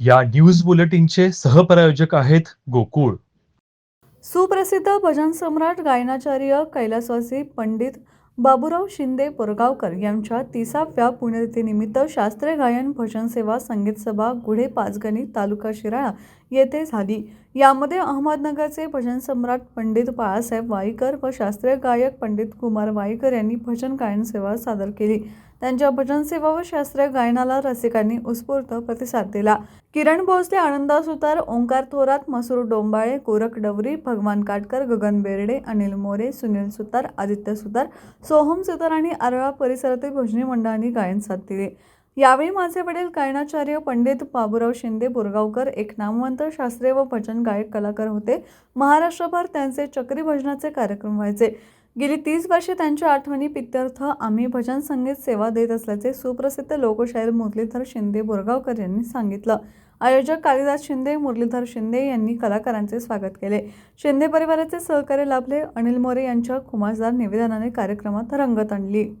या न्यूज बुलेटिनचे सहप्रायोजक आहेत गोकुळ. सुप्रसिद्ध भजन सम्राट गायनाचार्य कैलासवासी पंडित बाबूराव शिंदे बोरगावकर यांच्या तिसाव्या पुण्यतिथीनिमित्त शास्त्रीय गायन भजन सेवा संगीत सभा गुढे पाचगणी तालुका शिराळा येथे झाली. यामध्ये अहमदनगरचे भजन सम्राट पंडित बाळासाहेब वाईकर व शास्त्रीय गायक पंडित कुमार वाईकर यांनी भजन गायन सेवा सादर केली. त्यांच्या भजन सेवा व शास्त्रीय गायनाला रसिकांनी उत्स्फूर्त प्रतिसाद दिला. किरण भोसले आनंदा सुतार ओंकार थोरात मसूर डोंबाळे गोरख डवरी भगवान काटकर गगन बेर्डे अनिल मोरे सुनील सुतार आदित्य सुतार सोहम सुतार आणि आरळा परिसरातील भजनी मंडळांनी गायन साथ दिले. यावेळी माझे वडील गायनाचार्य पंडित बाबूराव शिंदे बोरगावकर एक नामवंत शास्त्रीय व भजन गायक कलाकार होते. महाराष्ट्रभर त्यांचे चक्री भजनाचे कार्यक्रम व्हायचे. गेली तीस वर्षे त्यांच्या आठवणी पित्यर्थ आम्ही भजन संगीत सेवा देत असल्याचे सुप्रसिद्ध लोकशाहीर मुरलीधर शिंदे बोरगावकर यांनी सांगितलं. आयोजक कालिदास शिंदे मुरलीधर शिंदे यांनी कलाकारांचे स्वागत केले. शिंदे परिवाराचे सहकार्य लाभले. अनिल मोरे यांच्या खुमासदार निवेदनाने कार्यक्रमात रंगत आणली.